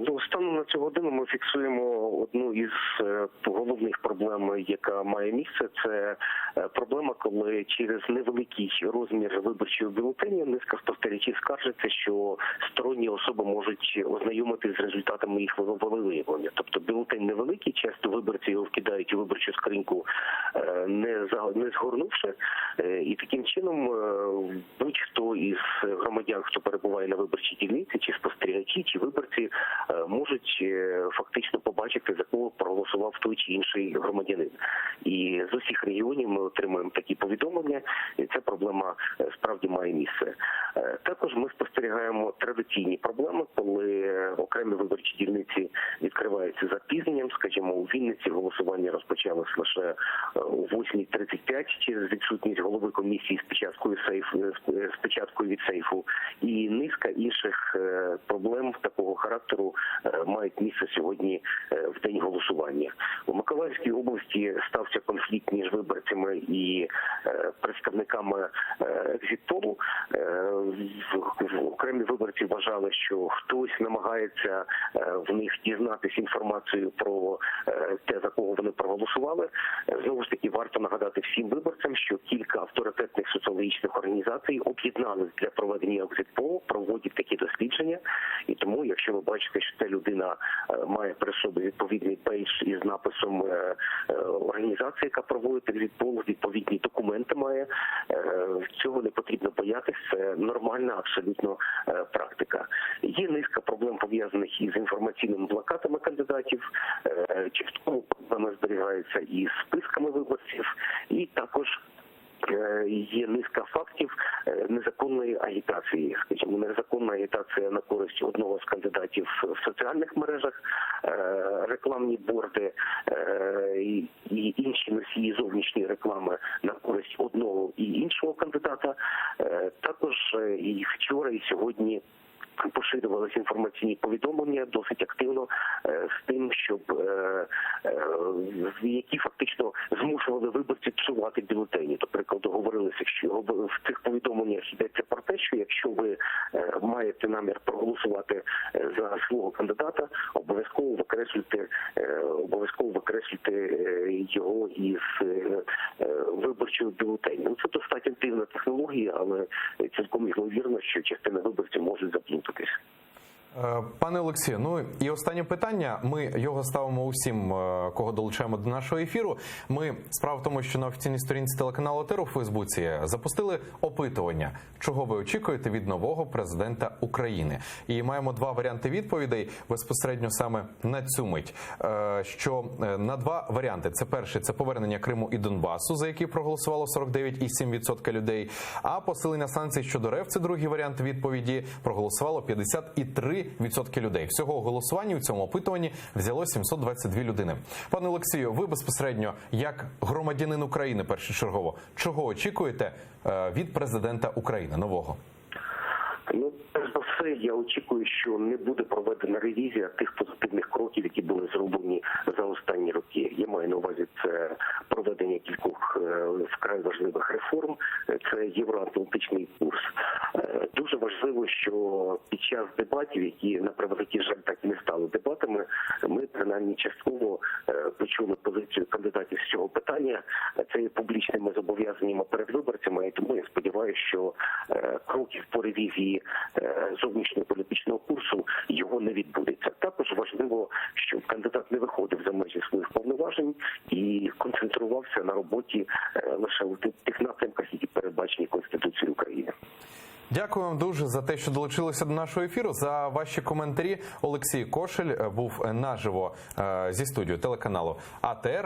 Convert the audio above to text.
Ну, станом на цю годину ми фіксуємо одну із е, головних проблем, яка має місце. Це е, проблема, коли через невеликий розмір виборчого бюлетеня низка спостерігачів скаржиться, що сторонні особи можуть ознайомитися з результатами їх волевиявлення. Тобто бюлетень невеликий, часто виборці його вкидають у виборчу скриньку, е, не згорнувши, Е, і таким чином е, будь-хто із громадян, хто перебуває на виборчій дільниці, чи спостерігачі, чи виборці, е, можуть е, фактично побачити за кого проголосував той чи інший громадянин. І з усіх регіонів ми отримуємо такі повідомлення, і ця проблема е, справді має місце. Е, Також ми спостерігаємо традиційні проблеми, коли е, окремі виборчі дільниці відкриваються з запізненням. Скажімо, у Вінниці голосування розпочалось лише е, о 8.35 через відсутність голови комісії з печаткою сейф з печаткою від сейфу, і низка інших е, проблем такого характеру е, мають місце сьогодні е, в день голосування. У Миколаївській області стався конфлікт між виборцями і е, представниками е, Окремі виборці вважали, що хтось намагається е, в них дізнатися інформацію про е, те, за кого вони проголосували. Знову ж таки, варто нагадати всім виборцям, що кілька авторитетних соціологічних організацій об'єднались для проведення екзитполу, проводять такі дослідження. І тому, якщо ви бачите, що ця людина е, має при собі відповідний бейдж із написом організації, яка проводить екзитпол, відповідні документи має, е, цього не потрібно боятися. Це нормальна абсолютно е, практика. Є низка проблем пов'язаних із інформаційними блокатами кандидатів. Е, Частково проблеми зберігаються із списками виборців, і також є низка фактів незаконної агітації. Скажімо, незаконна агітація на користь одного з кандидатів в соціальних мережах, рекламні борди інші носії зовнішньої реклами на користь одного і іншого кандидата. Е, Також е, і вчора, і сьогодні. Поширювалися інформаційні повідомлення досить активно е, з тим, щоб які фактично змушували виборців псувати бюлетені. До прикладу, говорилося, що в цих повідомленнях йдеться про те, що е, маєте намір проголосувати е, за свого кандидата, обов'язково викреслюйте е, обов'язково викреслюйте е, його із виборчого бюлетеню. Ну, Це достатньо дивна технологія, але цілком ймовірно, що частина виборців можуть заплутатись. Е, Пане Олексію, ну і останнє питання. Ми його ставимо усім, е, кого долучаємо до нашого ефіру. Ми справа в тому, що на офіційній сторінці телеканалу ТЕР у Фейсбуці запустили опитування, чого ви очікуєте від нового президента України. І маємо два варіанти відповідей безпосередньо саме на цю мить. Е, Що е, на два варіанти: це перший це повернення Криму і Донбасу, за який проголосувало 49,7% людей. А посилення санкцій щодо РФ – це другий варіант відповіді. Проголосувало 53% людей. Всього голосування у цьому опитуванні взяло 722 людини. Пане Олексію, ви безпосередньо, як громадянин України, першочергово, чого очікуєте е, від президента України нового? Ну, перш за все, я очікую, що не буде проведена ревізія тих позитивних кроків, які були зроблені за останні роки. Я маю на увазі це проведення кількох е, вкрай важливих реформ. Е, Це євроатлантичний курс. Е, Дуже важливо, що під час дебатів, які на превеликий жаль так і не стали дебатами, ми принаймні частково е, почули позицію кандидатів з цього питання. Це є публічними зобов'язаннями перед виборцями, і тому я сподіваюся, що е, кроків по ревізії е, зовнішнього політичного курсу його не відбудеться. Також важливо, щоб кандидат не виходив за межі своїх повноважень і концентрувався на роботі лише у тих напрямках, які передбачені Конституцією України. Дякую вам дуже за те, що долучилися до нашого ефіру. За ваші коментарі Олексій Кошель е, був е, наживо е, зі студією телеканалу АТР.